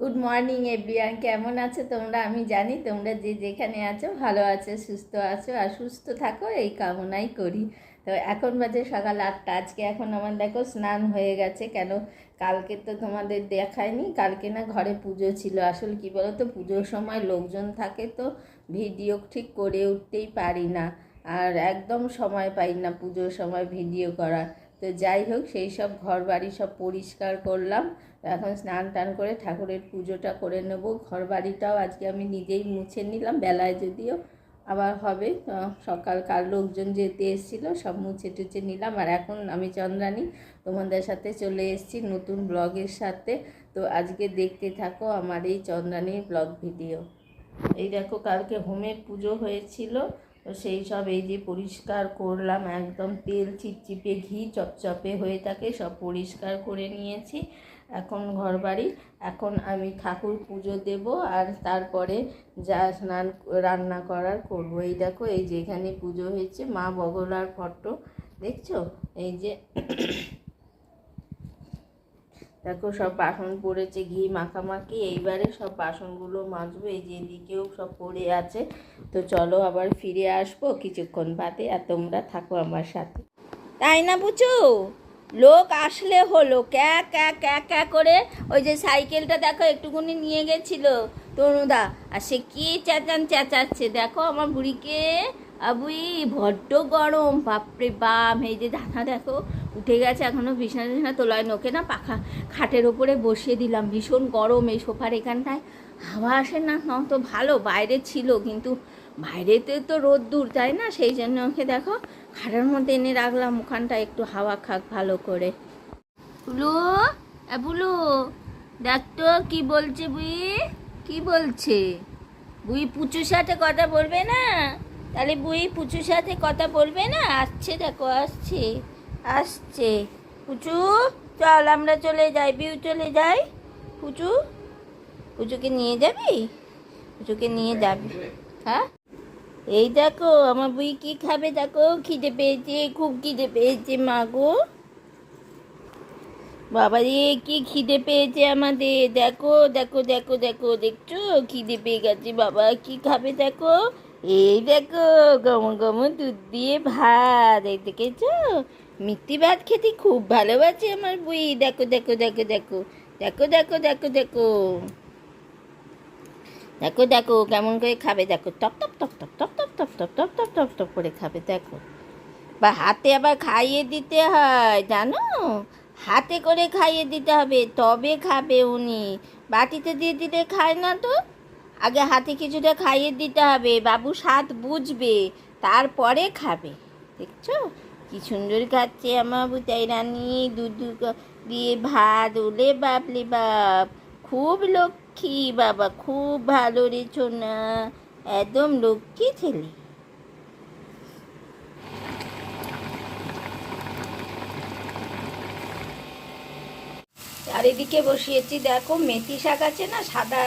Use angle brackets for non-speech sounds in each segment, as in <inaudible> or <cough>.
Good morning everyone কেমন আছো তোমরা? আমি জানি তোমরা যে যেখানে আছো, ভালো আছো, সুস্থ আছো আর সুস্থ থাকো, এই কামনাই করি। তো এখন বাজে সকাল আটটা। আজকে এখন আমার দেখো স্নান হয়ে গেছে। কেন? কালকে তো তোমাদের দেখায়নি। কালকে না ঘরে পুজো ছিল। আসলে কি বলো তো পুজোর সময় লোকজন থাকে তো, ভিডিও ঠিক করে উঠতেই পারি না। আর একদম সময় পাই না পুজোর সময় ভিডিও করার। তো যাই হোক, সেই সব ঘর বাড়ি সব পরিষ্কার করলাম। এখন স্নান টান করে ঠাকুরের পুজোটা করে নেব। ঘর বাড়িটাও আজকে আমি নিজেই মুছে নিলাম বেলায় যদিও আবার হবে। আহ, সকালকার লোকজন যেতে এসেছিল সব মুছে টুছে নিলাম। আর এখন আমি চন্দ্রানী তোমাদের সাথে চলে এসেছি নতুন ব্লগের সাথে। তো আজকে দেখতে থাকো আমার এই চন্দ্রানীর ব্লগ ভিডিও। এই দেখো কালকে হোমের পুজো হয়েছিল তো সেই সব এই যে পরিষ্কার করলাম একদম তেল চিপচিপে ঘি চপচপে হয়ে থাকে সব পরিষ্কার করে নিয়েছি। এখন ঘর বাড়ি এখন আমি ঠাকুর পুজো দেব আর তারপরে যা স্নান রান্না করার করব। এই দেখো, এই যে এখানে পুজো হয়েছে, মা বগলার ফটো, দেখছ? এই যে <coughs> দেখো, সব বাসন পড়েছে, ঘি মাখামাখি, এইবারে সব বাসনগুলো মাজবো, এই যে এদিকেও সব পড়ে আছে। তো চলো আবার ফিরে আসব কিছুক্ষণ বাদে, আর তোমরা থাকো আমার সাথে। তাই না বুঝু লোক আসলে হলো, ক্যা ক্যা ক্যা ক্যা করে ওই যে সাইকেলটা দেখো একটুকুনি নিয়ে গেছিল তনুদা আর সে কি চেঁচান চেঁচাচ্ছে, দেখো আমার বুড়িকে। আবুই বড্ড গরম, বাপরে বাম এই যে দানা দেখো, উঠে গেছে এখনও বিছানা টিছানা তোলায় নোকে না, পাখা খাটের ওপরে বসিয়ে দিলাম, ভীষণ গরম এই সোফার এখানটায়। হাওয়া আসে না না, তো ভালো, বাইরে ছিল, কিন্তু বাইরেতে তো রোদ দূর, তাই না? সেই জন্য ওকে দেখো খাটের মধ্যে এনে রাখলাম, ওখানটা একটু হাওয়া খাক ভালো করে। বুলু বুলু, দেখ তো কি বলছে বুই, কি বলছে? বুই পুচুর সাথে কথা বলবে না? তাহলে বুই পুচুর সাথে কথা বলবে না? আসছে দেখো, আসছে আসছে। পুচু, চল আমরা চলে যাই, বিউ চলে যাই। পুচু, পুচুকে নিয়ে যাবি? পুচুকে নিয়ে যাবি হ্যাঁ? এই দেখো, আমার বুই কি খাবে দেখো? খিদে পেয়েছে, খুব খিদে পেয়েছে, মা গো। বাবা রে, কি খিদে পেয়েছে আমাদের। দেখো দেখো দেখো দেখো, দেখছ? খিদে পেয়ে গেছে, বাবা। কি খাবে দেখো? এই দেখো, গম গম দুধ দিয়ে ভাত। এই দেখেছ? মিষ্টি ভাত খেতে খুব ভালোবাসে আমার বুই। দেখো দেখো দেখো দেখো। দেখো দেখো দেখো দেখো। দেখো দেখো কেমন করে খাবে দেখো top top top top top top top top top top top top করে খাবে দেখো বা হাতে আবার খাইয়ে দিতে হয় জানো হাতে করে খাইয়ে দিতে হবে তবে খাবে উনি বাটিতে দিয়ে দিলে খায় না তো আগে হাতে কিছুটা খাইয়ে দিতে হবে বাবু স্বাদ বুঝবে তারপরে খাবে দেখছ কি সুন্দর খাচ্ছে আমার বুতাই রানী দুধ দিয়ে ভাত ওলে বাপলে বাপ খুব লক্ষ্মী বাবা, খুব ভালো রে না একদম লক্ষ্মী ছেলে। আর এদিকে বসিয়েছি, দেখো মেথি শাক আছে না, সাদা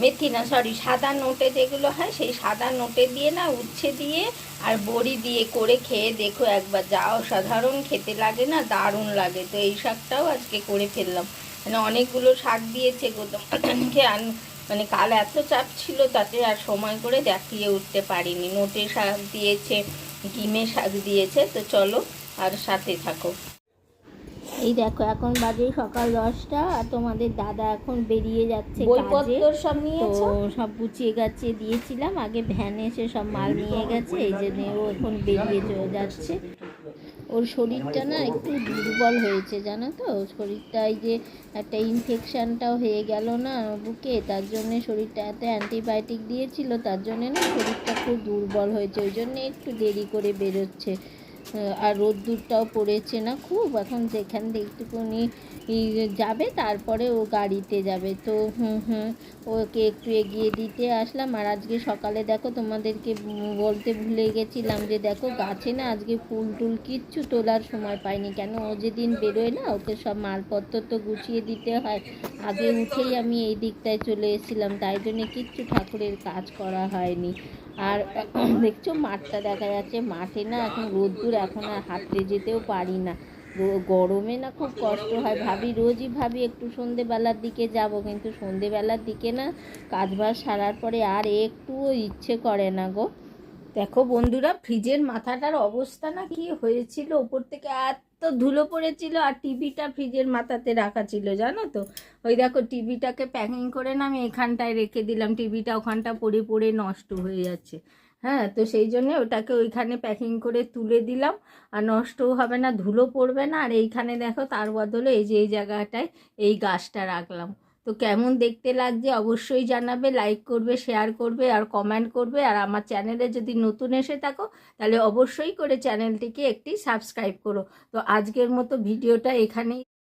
মেথি না সরি সাদা নোটে যেগুলো হয়, সেই সাদা নোটে দিয়ে না উচ্ছে দিয়ে আর বড়ি দিয়ে করে খেয়ে দেখো একবার। যা অসাধারণ, খেতে লাগে না, দারুণ লাগে। তো এই শাকটাও আজকে করে ফেললাম। মানে অনেকগুলো শাক দিয়েছে গো তোমাকে। আর মানে কাল এত চাপ ছিল তাতে আর সময় করে দেখিয়ে উঠতে পারিনি। নোটে শাক দিয়েছে, ডিমে শাক দিয়েছে, তো চলো আর সাথে থাকো। এই দেখো এখন বাজে সকাল দশটা আর তোমাদের দাদা এখন বেরিয়ে যাচ্ছে বইপত্র সব নিয়েছো? সব গুছিয়ে গাছিয়ে দিয়েছিলাম। আগে ভ্যানে এসে সব মাল নিয়ে গেছে এই জন্য ও এখন বেরিয়ে চলে যাচ্ছে। ওর শরীরটা না একটু দুর্বল হয়েছে জানো তো? শরীরটা এই যে একটা ইনফেকশনটাও হয়ে গেল না বুকে তার জন্যে শরীরটা এত অ্যান্টিবায়োটিক দিয়েছিল তার জন্যে না শরীরটা খুব দুর্বল হয়েছে। ওই জন্যে একটু দেরি করে বেরোচ্ছে। আর রোদ্দুরটাও পড়েছে না খুব। এখন যেখান থেকে একটুখানি যাবে, তারপরে ও গাড়িতে যাবে। তো, হুম হুম, ওকে একটু এগিয়ে দিতে আসলাম। আর আজকে সকালে দেখো তোমাদেরকে বলতে ভুলে গেছিলাম যে, দেখো গাছে না আজকে ফুল টুল কিচ্ছু তোলার সময় পাইনি। কেন? ও যেদিন বেরোয় না, ওকে সব মালপত্র তো গুছিয়ে দিতে হয়। আগে উঠেই আমি এই দিকটায় চলে এসেছিলাম, তাই জন্য কিচ্ছু ঠাকুরের কাজ করা হয়নি। আর, দেখছ মাঠটা দেখা যাচ্ছে, মাঠে না এখন রোদ্দুর এখন আর হাঁটতে যেতেও পারি না। গরমে না খুব কষ্ট হয়। ভাবি রোজই ভাবি একটু সন্ধেবেলার দিকে যাব, কিন্তু সন্ধেবেলার দিকে না কাজবাজ সারার পরে আর একটুও ইচ্ছে করে না গো। দেখো বন্ধুরা, ফ্রিজের মাথাটার অবস্থা না কি হয়েছিল? ওপর থেকে এত ধুলো পড়েছিল আর টিভিটা ফ্রিজের মাথাতে রাখা ছিল, জানো তো? ওই দেখো টিভিটাকে প্যাকিং করে না আমি এখানটায় রেখে দিলাম। টিভিটা ওখানটা পড়ে পড়ে নষ্ট হয়ে যাচ্ছে। হ্যাঁ তো সেই জন্য ওটাকে ওইখানে প্যাকিং করে তুলে দিলাম। আর নষ্টও হবে না, ধুলো পড়বে না। আর এইখানে দেখো, তার বদলে এই যে, এই জায়গাটায় এই গাছটা রাখলাম। তো কেমন দেখতে লাগছে অবশ্যই জানাবে লাইক করবে শেয়ার করবে আর কমেন্ট করবে। আর আমার চ্যানেলে যদি নতুন এসে থাকো, তাহলে অবশ্যই করে চ্যানেলটিকে একটি সাবস্ক্রাইব করো। তো আজকের মতো ভিডিওটা এখানেই